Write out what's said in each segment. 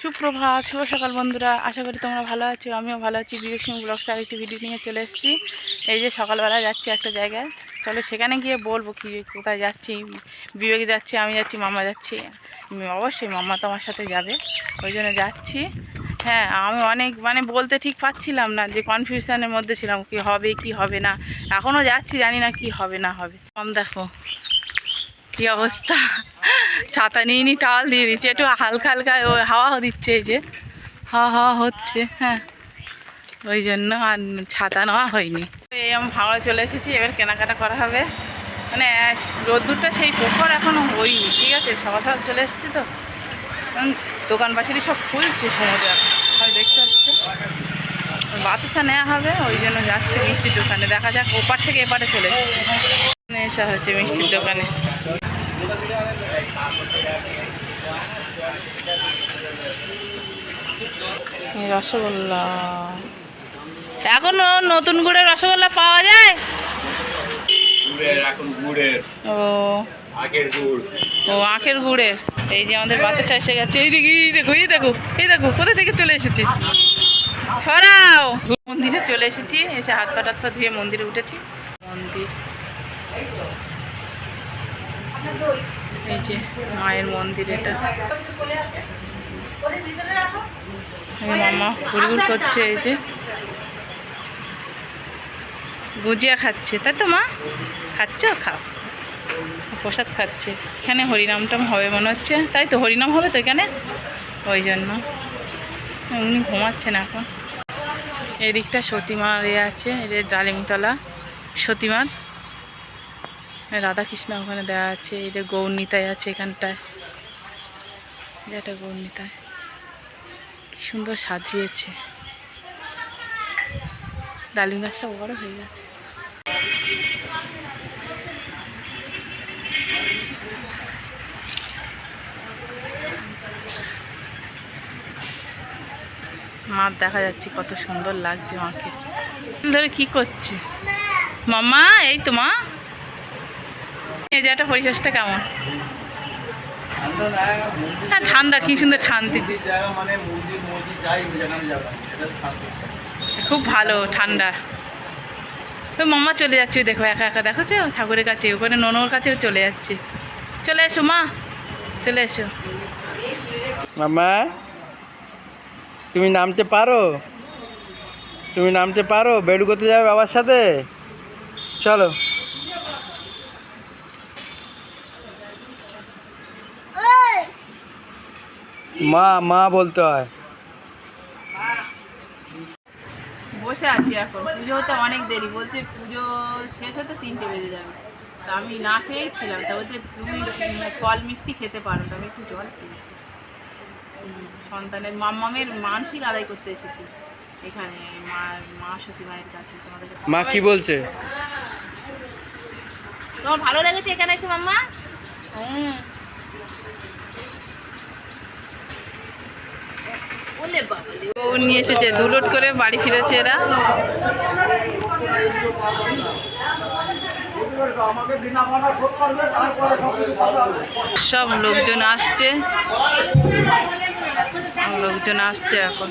সুপ্রভাত, শুভ সকাল বন্ধুরা। আশা করি তোমরা ভালো আছো, আমিও ভালো আছি। বিবেক সিং ব্লগস আরেকটি ভিডিও নিয়ে চলে এসেছি। এই যে সকালবেলা যাচ্ছি একটা জায়গায়। চলো সেখানে গিয়ে বলব কি কোথায় যাচ্ছি। বিবেক যাচ্ছে, আমি যাচ্ছি, মামা যাচ্ছি। অবশ্যই মাম্মা তো আমার সাথে যাবে। ওই জন্য যাচ্ছি। হ্যাঁ আমি অনেক মানে বলতে ঠিক পাচ্ছিলাম না যে কনফিউশনের মধ্যে ছিলাম, কি হবে কি হবে না। এখনও যাচ্ছি, জানি না কি হবে, না হবে। কম দেখো। কি অবস্থা? ছাতা নিয়ে নি টাওয়াল দিয়ে দিচ্ছে, একটু হালকা হালকা হাওয়া দিচ্ছে এই যে। হাওয়া হাওয়া হচ্ছে হ্যাঁ। ওই জন্য আর ছাতা নেওয়া হয়নি। এই আমি ভাঙড়ে চলে এসেছি, এবার কেনাকাটা করা হবে। মানে রোদ্দুরটা সেই প্রখর এখনও হয়নি, ঠিক আছে? সকাল সকাল চলে এসেছি তো। দোকান পাশেরই সব খুলছে সমুদ্র হয় দেখতে পাচ্ছে। বাতাসা নেওয়া হবে, ওই জন্য যাচ্ছে মিষ্টির দোকানে। দেখা যাক, ওপার থেকে এপারে চলে এসে হচ্ছে মিষ্টির দোকানে। রসগোল্লা। এখনও নতুন গুড়ের রসগোল্লা পাওয়া যায়? ও। গুড়। ও আখের গুড়ের। এই যে আমাদের বাচ্চাটা এসে গেছে। এইদিকে এই দেখো এই দেখো এই দেখো কোথা থেকে চলে এসেছি? ছড়াও মন্দিরে চলে এসেছি এসে হাত পা টাত পা ধুয়ে মন্দিরে উঠেছি। মন্দির। এই যে মায়ের মন্দির এটা। মামা ঘুরঘুর করছে, এই যে। গুজিয়া খাচ্ছে, তাই তো মা? খাচ্ছ? খাও। প্রসাদ খাচ্ছে। এখানে হরিনামটাম হবে মনে হচ্ছে। তাই তো, হরিনাম হবে তো এখানে? ওই জন্য। উনি ঘুমাচ্ছেন এখন। এদিকটা সতীমার এ আছে, এই যে ডালিমতলা সতীমার। রাধাকৃষ্ণ ওখানে দেওয়া আছে, এই যে গৌরনীতায় আছে এখানটায়। একটা গৌরনীতায় কি সুন্দর সাজিয়েছে। ডালিম গাছটা বড় হয়ে গেছে। মাছ দেখা যাচ্ছে কত সুন্দর লাগছে মাকে। ধরে কি করছে? মামা এই তো মা। এই জায়গাটা পরিবেশটা কেমন? হ্যাঁ ঠান্ডা কি সুন্দর শান্তি। জায়গা মানে খুব ভালো ঠান্ডা। ওই মাম্মা চলে যাচ্ছে দেখো একা একা দেখো ঠাকুরের কাছে ওখানে ননোর কাছেও চলে যাচ্ছে। চলে এসো মা। চলে এসো। মামা তুমি নামতে পারো? তুমি নামতে পারো? বেডু করতে যাবে বাবার সাথে? চলো। মা মা বলতে হয়। বসে আছি এখন। পুজো হতে অনেক দেরি। বলছে পুজো শেষ হতে তিনটে বেজে যাবে। তা আমি না খেয়েই ছিলাম তা বলছে তুমি ফল মিষ্টি খেতে পারো তা আমি একটু জল খেয়েছি। সন্তানের মাম্মামের মানসিক আদায় করতে এসেছি। এখানে মা মা সতী মায়ের কাছে। তোমাদের মা কি বলছে? তোমার ভালো লেগেছে এখানে এসে মাম্মা? হুম। ও নিয়ে এসেছে দুলোট করে বাড়ি ফিরেছে এরা সব লোকজন আসছে লোকজন আসছে এখন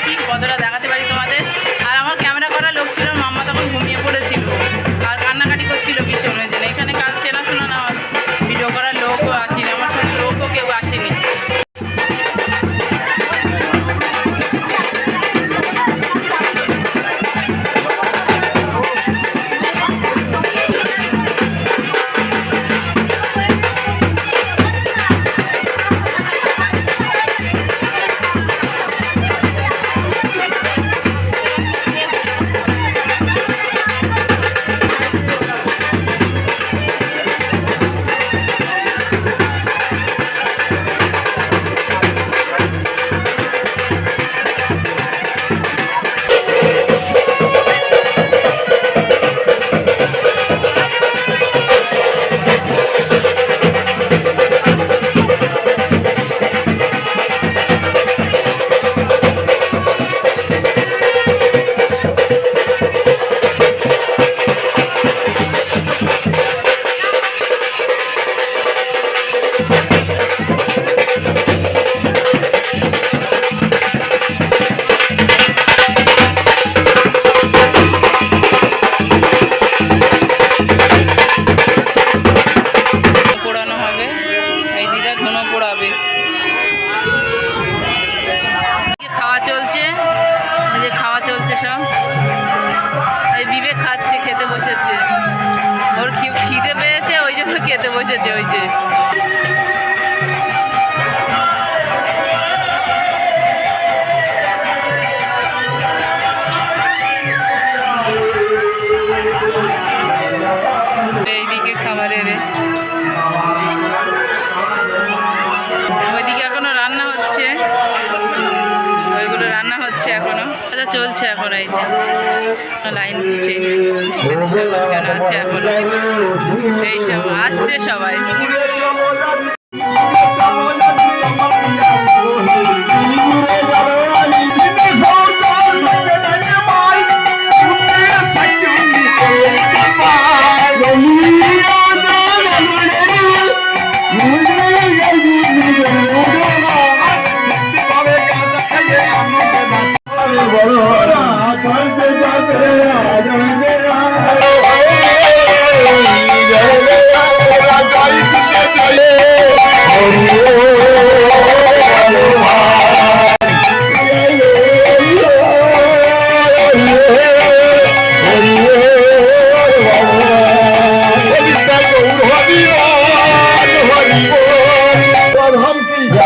দেখি কতটা খেতে বসেছে ওই যে। লাইন দিচ্ছে। আছে এখন। এইসব আসছে সবাই।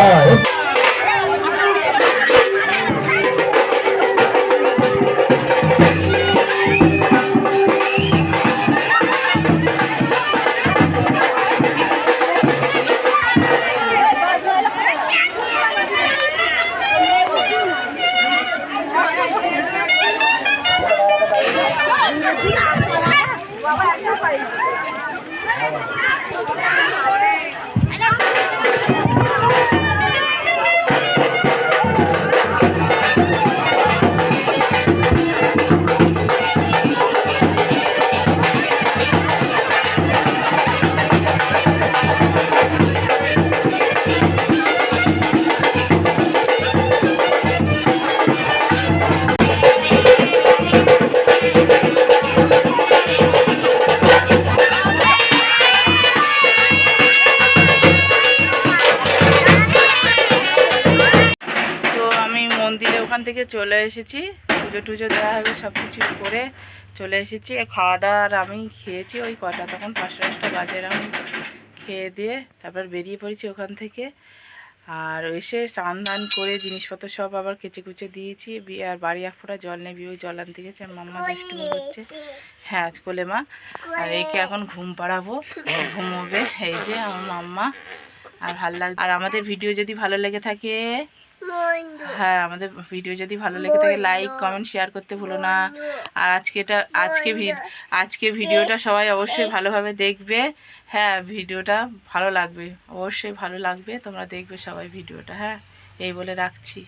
Tchau. থেকে চলে এসেছি। পুজো টুজো দেওয়া হবে সব কিছু করে চলে এসেছি। খাওয়া দাওয়া আর আমি খেয়েছি ওই কটা তখন পাঁচটা পাঁচটা বাজে আমি খেয়ে দিয়ে তারপর বেরিয়ে পড়েছি ওখান থেকে। আর এসে স্নান দান করে জিনিসপত্র সব আবার কেচে কুচে দিয়েছি। আর বাড়ি এক ফোঁটা জল নেবি ওই জল আনতে গেছে আর মাম্মা দুষ্টুমি করছে। হ্যাঁ আজ কোলে মা। আর একে এখন ঘুম পাড়াবো ঘুমোবে। এই যে আমার মাম্মা। আর ভালো লাগ আর আমাদের ভিডিও যদি ভালো লেগে থাকে হ্যাঁ আমাদের ভিডিও যদি ভালো লেগে থাকে লাইক কমেন্ট শেয়ার করতে ভুলো না। আর আজকে এটা আজকে ভি- আজকে ভিডিওটা সবাই অবশ্যই ভালোভাবে দেখবে। হ্যাঁ ভিডিওটা ভালো লাগবে। অবশ্যই ভালো লাগবে। তোমরা দেখবে সবাই ভিডিওটা হ্যাঁ? এই বলে রাখছি।